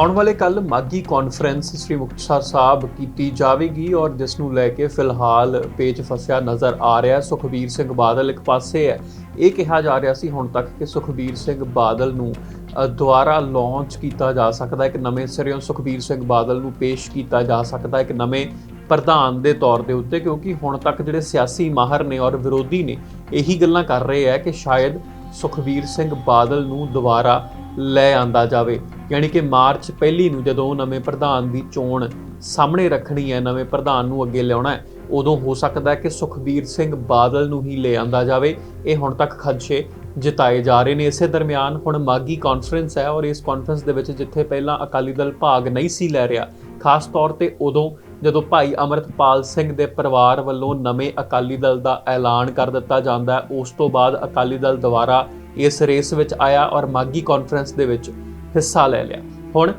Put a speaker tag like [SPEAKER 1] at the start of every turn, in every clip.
[SPEAKER 1] ਆਉਣ ਵਾਲੇ ਕੱਲ ਮਾਗੀ ਕਾਨਫਰੰਸ ਸ੍ਰੀ ਮੁਕਤਸਰ ਸਾਹਿਬ ਕੀਤੀ ਜਾਵੇਗੀ ਔਰ ਜਿਸ ਨੂੰ ਲੈ ਕੇ ਫਿਲਹਾਲ ਪੇਚ ਫਸਿਆ ਨਜ਼ਰ ਆ ਰਿਹਾ ਸੁਖਬੀਰ ਸਿੰਘ ਬਾਦਲ ਇੱਕ ਪਾਸੇ ਹੈ। ਇਹ ਕਿਹਾ ਜਾ ਰਿਹਾ ਸੀ ਹੁਣ ਤੱਕ ਕਿ ਸੁਖਬੀਰ ਸਿੰਘ ਬਾਦਲ ਨੂੰ ਅ, ਦੁਬਾਰਾ ਲਾਂਚ ਕੀਤਾ ਜਾ ਸਕਦਾ ਇੱਕ ਨਵੇਂ ਸਿਰਿਓਂ ਸੁਖਬੀਰ ਸਿੰਘ ਬਾਦਲ ਨੂੰ ਪੇਸ਼ ਕੀਤਾ ਜਾ ਸਕਦਾ ਇੱਕ ਨਵੇਂ ਪ੍ਰਧਾਨ ਦੇ ਤੌਰ ਦੇ ਉੱਤੇ ਕਿਉਂਕਿ ਹੁਣ ਤੱਕ ਜਿਹੜੇ ਸਿਆਸੀ ਮਾਹਰ ਨੇ ਔਰ ਵਿਰੋਧੀ ਨੇ ਇਹੀ ਗੱਲਾਂ ਕਰ ਰਹੇ ਆ ਕਿ ਸ਼ਾਇਦ ਸੁਖਬੀਰ ਸਿੰਘ ਬਾਦਲ ਨੂੰ ਦੁਬਾਰਾ ਲੈ ਆਂਦਾ ਜਾਵੇ। ਯਾਨੀ ਕਿ ਮਾਰਚ ਪਹਿਲੀ ਨੂੰ ਜਦੋਂ ਨਵੇਂ ਪ੍ਰਧਾਨ ਦੀ ਚੋਣ ਸਾਹਮਣੇ ਰੱਖਣੀ ਹੈ, ਨਵੇਂ ਪ੍ਰਧਾਨ ਨੂੰ ਅੱਗੇ ਲਿਆਉਣਾ ਹੈ, ਉਦੋਂ ਹੋ ਸਕਦਾ ਹੈ ਕਿ ਸੁਖਬੀਰ ਸਿੰਘ ਬਾਦਲ ਨੂੰ ਹੀ ਲੈ ਆਂਦਾ ਜਾਵੇ। ਇਹ ਹੁਣ ਤੱਕ ਖਦਸ਼ੇ ਜਿਤਾਏ ਜਾ ਰਹੇ ਨੇ। ਇਸੇ ਦਰਮਿਆਨ ਹੁਣ ਮਾਗੀ ਕਾਨਫਰੰਸ ਹੈ ਔਰ ਇਸ ਕਾਨਫਰੰਸ ਦੇ ਵਿੱਚ ਜਿੱਥੇ ਪਹਿਲਾਂ ਅਕਾਲੀ ਦਲ ਭਾਗ ਨਹੀਂ ਸੀ ਲੈ ਰਿਹਾ, ਖਾਸ ਤੌਰ ਤੇ ਉਦੋਂ ਜਦੋਂ ਭਾਈ ਅਮਰਤਪਾਲ ਸਿੰਘ ਦੇ ਪਰਿਵਾਰ ਵੱਲੋਂ ਨਵੇਂ ਅਕਾਲੀ ਦਲ ਦਾ ਐਲਾਨ ਕਰ ਦਿੱਤਾ ਜਾਂਦਾ ਹੈ, ਉਸ ਤੋਂ ਬਾਅਦ ਅਕਾਲੀ ਦਲ ਦੁਬਾਰਾ ਇਸ ਰੇਸ ਵਿੱਚ ਆਇਆ ਔਰ ਮਾਗੀ ਕਾਨਫਰੰਸ ਦੇ ਵਿੱਚ ਹਿੱਸਾ ਲੈ ਲਿਆ। ਹੁਣ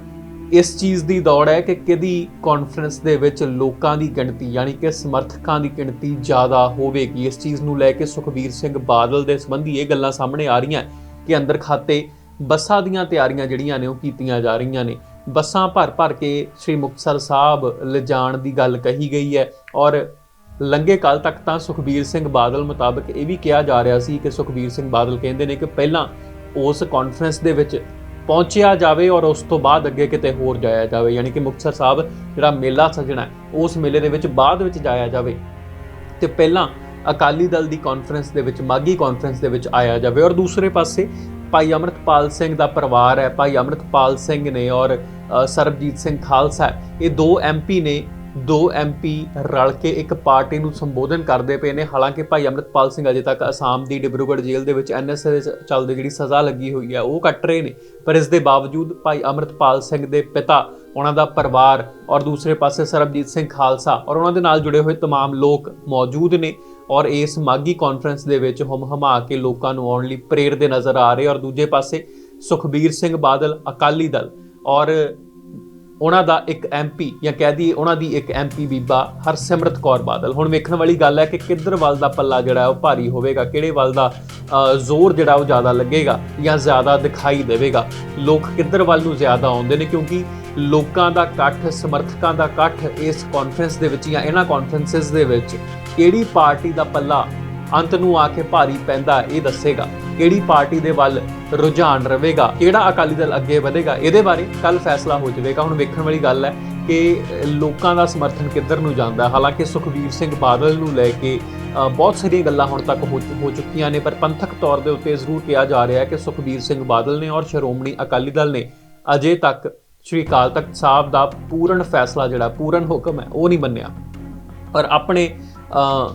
[SPEAKER 1] ਇਸ ਚੀਜ਼ ਦੀ ਦੌੜ ਹੈ ਕਿ ਕਿਹਦੀ ਕਾਨਫਰੰਸ ਦੇ ਵਿੱਚ ਲੋਕਾਂ ਦੀ ਗਿਣਤੀ, ਯਾਨੀ ਕਿ ਸਮਰਥਕਾਂ ਦੀ ਗਿਣਤੀ ਜ਼ਿਆਦਾ ਹੋਵੇਗੀ। ਇਸ ਚੀਜ਼ ਨੂੰ ਲੈ ਕੇ ਸੁਖਬੀਰ ਸਿੰਘ ਬਾਦਲ ਦੇ ਸੰਬੰਧੀ ਇਹ ਗੱਲਾਂ ਸਾਹਮਣੇ ਆ ਰਹੀਆਂ ਕਿ ਅੰਦਰ ਖਾਤੇ ਬੱਸਾਂ ਦੀਆਂ ਤਿਆਰੀਆਂ ਜਿਹੜੀਆਂ ਨੇ ਉਹ ਕੀਤੀਆਂ ਜਾ ਰਹੀਆਂ ਨੇ। ਬੱਸਾਂ ਭਰ ਭਰ ਕੇ ਸ੍ਰੀ ਮੁਕਤਸਰ ਸਾਹਿਬ ਲਿਜਾਣ ਦੀ ਗੱਲ ਕਹੀ ਗਈ ਹੈ ਔਰ ਲੰਗੇ ਕਾਲ ਤੱਕ ਤਾਂ ਸੁਖਬੀਰ ਸਿੰਘ ਬਾਦਲ ਮੁਤਾਬਕ ਇਹ ਵੀ ਕਿਹਾ ਜਾ ਰਿਹਾ ਸੀ ਕਿ ਸੁਖਬੀਰ ਸਿੰਘ ਬਾਦਲ ਕਹਿੰਦੇ ਨੇ ਕਿ ਪਹਿਲਾਂ ਉਸ ਕਾਨਫਰੰਸ ਦੇ ਵਿੱਚ ਪਹੁੰਚਿਆ ਜਾਵੇ ਔਰ ਉਸ ਤੋਂ ਬਾਅਦ ਅੱਗੇ ਕਿਤੇ ਹੋਰ ਜਾਇਆ ਜਾਵੇ, ਯਾਨੀ ਕਿ ਮੁਕਤਸਰ ਸਾਹਿਬ ਜਿਹੜਾ ਮੇਲਾ ਸਜਣਾ ਉਸ ਮੇਲੇ ਦੇ ਵਿੱਚ ਬਾਅਦ ਵਿੱਚ ਜਾਇਆ ਜਾਵੇ। ਤੇ ਪਹਿਲਾਂ ਅਕਾਲੀ ਦਲ ਦੀ ਕਾਨਫਰੰਸ ਦੇ ਵਿੱਚ ਮਾਗੀ ਕਾਨਫਰੰਸ ਦੇ ਵਿੱਚ ਆਇਆ ਜਾਵੇ। ਔਰ ਦੂਸਰੇ ਪਾਸੇ ਭਾਈ ਅਮਰਤਪਾਲ ਸਿੰਘ ਦਾ ਪਰਿਵਾਰ ਹੈ। ਭਾਈ ਅਮਰਤਪਾਲ ਸਿੰਘ ਨੇ ਔਰ ਸਰਬਜੀਤ ਸਿੰਘ ਖਾਲਸਾ ਇਹ ਦੋ ਐਮਪੀ ਨੇ ਦੋ ਐਮਪੀ ਰਲ ਕੇ ਇੱਕ ਪਾਰਟੀ ਨੂੰ ਸੰਬੋਧਨ ਕਰਦੇ ਪਏ ਨੇ ਹਾਲਾਂਕਿ ਭਾਈ ਅਮਰਤਪਾਲ ਸਿੰਘ ਅਜੇ ਤੱਕ ਅਸਾਮ ਦੀ ਡਿਬਰੂਗੜ੍ਹ ਜੇਲ੍ਹ ਦੇ ਵਿੱਚ ਐਨਐਸਏ ਦੇ ਚੱਲਦੇ ਜਿਹੜੀ ਸਜ਼ਾ ਲੱਗੀ ਹੋਈ ਹੈ ਉਹ ਕੱਟ ਰਹੇ ਨੇ ਪਰ ਇਸ ਦੇ ਬਾਵਜੂਦ ਭਾਈ ਅਮਰਤਪਾਲ ਸਿੰਘ ਦੇ ਪਿਤਾ ਉਹਨਾਂ ਦਾ ਪਰਿਵਾਰ ਔਰ ਦੂਸਰੇ ਪਾਸੇ ਸਰਬਜੀਤ ਸਿੰਘ ਖਾਲਸਾ ਔਰ ਉਹਨਾਂ ਦੇ ਨਾਲ ਜੁੜੇ ਹੋਏ तमाम ਲੋਕ ਮੌਜੂਦ ਨੇ ਔਰ ਇਸ ਮਾਗੀ ਕਾਨਫਰੰਸ ਦੇ ਵਿੱਚ ਹਮ ਹਮਾ ਕੇ ਲੋਕਾਂ ਨੂੰ ਆਉਣ ਲਈ ਪ੍ਰੇਰਦੇ ਨਜ਼ਰ ਆ ਰਹੇ ਔਰ ਦੂਜੇ ਪਾਸੇ ਸੁਖਬੀਰ ਸਿੰਘ ਬਾਦਲ ਅਕਾਲੀ ਦਲ ਔਰ ਉਹਨਾਂ ਦਾ ਇੱਕ ਐਮਪੀ ਜਾਂ ਕਹਿ ਦਈਏ ਉਹਨਾਂ ਦੀ ਇੱਕ ਐਮਪੀ ਬੀਬਾ ਹਰਸਿਮਰਤ ਕੌਰ ਬਾਦਲ। ਹੁਣ ਵੇਖਣ ਵਾਲੀ ਗੱਲ ਹੈ ਕਿ ਕਿੱਧਰ ਵੱਲ ਦਾ ਪੱਲਾ ਜਿਹੜਾ ਉਹ ਭਾਰੀ ਹੋਵੇਗਾ, ਕਿਹੜੇ ਵੱਲ ਦਾ ਜ਼ੋਰ ਜਿਹੜਾ ਉਹ ਜ਼ਿਆਦਾ ਲੱਗੇਗਾ ਜਾਂ ਜ਼ਿਆਦਾ ਦਿਖਾਈ ਦੇਵੇਗਾ। ਲੋਕ ਕਿੱਧਰ ਵੱਲ ਨੂੰ ਜ਼ਿਆਦਾ ਆਉਂਦੇ ਨੇ ਕਿਉਂਕਿ ਲੋਕਾਂ ਦਾ ਇਕੱਠ, ਸਮਰਥਕਾਂ ਦਾ ਇਕੱਠ ਇਸ ਕਾਨਫਰੰਸ ਦੇ ਵਿੱਚ ਜਾਂ ਇਹਨਾਂ ਕਾਨਫਰੰਸਸ ਦੇ ਵਿੱਚ ਕਿਹੜੀ ਪਾਰਟੀ ਦਾ ਪੱਲਾ ਅੰਤ ਨੂੰ ਆ ਕੇ ਭਾਰੀ ਪੈਂਦਾ ਇਹ ਦੱਸੇਗਾ ਕਿਹੜੀ ਪਾਰਟੀ ਦੇ ਵੱਲ ਰੁਝਾਨ ਰਹੇਗਾ ਕਿਹੜਾ ਅਕਾਲੀ ਦਲ ਅੱਗੇ ਵਧੇਗਾ ਇਹਦੇ ਬਾਰੇ ਕੱਲ ਫੈਸਲਾ ਹੋ ਜਾਵੇਗਾ। ਹੁਣ ਵੇਖਣ ਵਾਲੀ ਗੱਲ ਹੈ ਕਿ ਲੋਕਾਂ ਦਾ ਸਮਰਥਨ ਕਿੱਧਰ ਨੂੰ ਜਾਂਦਾ ਹਾਲਾਂਕਿ ਸੁਖਬੀਰ ਸਿੰਘ ਬਾਦਲ ਨੂੰ ਲੈ ਕੇ ਬਹੁਤ ਸਾਰੀਆਂ ਗੱਲਾਂ ਹੁਣ ਤੱਕ ਹੋ ਚੁੱਕੀਆਂ ਨੇ ਪਰ ਪੰਥਕ ਤੌਰ ਦੇ ਉੱਤੇ ਜ਼ਰੂਰ ਕਿਹਾ ਜਾ ਰਿਹਾ ਹੈ ਕਿ ਸੁਖਬੀਰ ਸਿੰਘ ਬਾਦਲ ਨੇ ਔਰ ਸ਼੍ਰੋਮਣੀ ਅਕਾਲੀ ਦਲ ਨੇ ਅਜੇ ਤੱਕ ਸ਼੍ਰੀ ਅਕਾਲ ਤਖਤ ਸਾਹਿਬ ਦਾ ਪੂਰਨ ਫੈਸਲਾ ਜਿਹੜਾ ਪੂਰਨ ਹੁਕਮ ਹੈ ਉਹ ਨਹੀਂ ਮੰਨਿਆ। ਔਰ ਆਪਣੇ ਅ,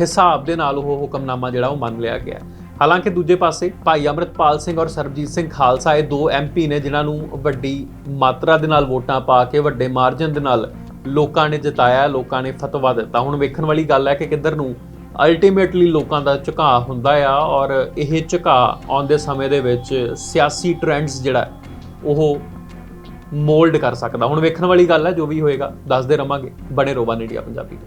[SPEAKER 1] ਹਿਸਾਬ ਦੇ ਨਾਲ ਉਹ ਹੁਕਮਨਾਮਾ ਜਿਹੜਾ ਉਹ ਮੰਨ ਲਿਆ ਗਿਆ। ਹਾਲਾਂਕਿ ਦੂਜੇ ਪਾਸੇ ਭਾਈ ਅਮਰਤਪਾਲ ਸਿੰਘ ਔਰ ਸਰਬਜੀਤ ਸਿੰਘ ਖਾਲਸਾ, ਇਹ ਦੋ ਐਮਪੀ ਨੇ ਜਿਨ੍ਹਾਂ ਨੂੰ ਵੱਡੀ ਮਾਤਰਾ ਦੇ ਨਾਲ ਵੋਟਾਂ ਪਾ ਕੇ ਵੱਡੇ ਮਾਰਜਨ ਦੇ ਨਾਲ ਲੋਕਾਂ ਨੇ ਜਿਤਾਇਆ, ਲੋਕਾਂ ਨੇ ਫਤਵਾ ਦਿੱਤਾ। ਹੁਣ ਵੇਖਣ ਵਾਲੀ ਗੱਲ ਹੈ ਕਿ ਕਿੱਧਰ ਨੂੰ ਅਲਟੀਮੇਟਲੀ ਲੋਕਾਂ ਦਾ ਝੁਕਾਅ ਹੁੰਦਾ ਆ ਔਰ ਇਹ ਝੁਕਾਅ ਆਉਂਦੇ ਸਮੇਂ ਦੇ ਵਿੱਚ ਸਿਆਸੀ ਟ੍ਰੈਂਡਸ ਜਿਹੜਾ ਉਹ ਮੋਲਡ ਕਰ ਸਕਦਾ। ਹੁਣ ਵੇਖਣ ਵਾਲੀ ਗੱਲ ਹੈ, ਜੋ ਵੀ ਹੋਏਗਾ, ਦੱਸਦੇ ਰਵਾਂਗੇ। ਬਣੇ ਰੋਬਨ ਇੰਡੀਆ ਪੰਜਾਬੀ।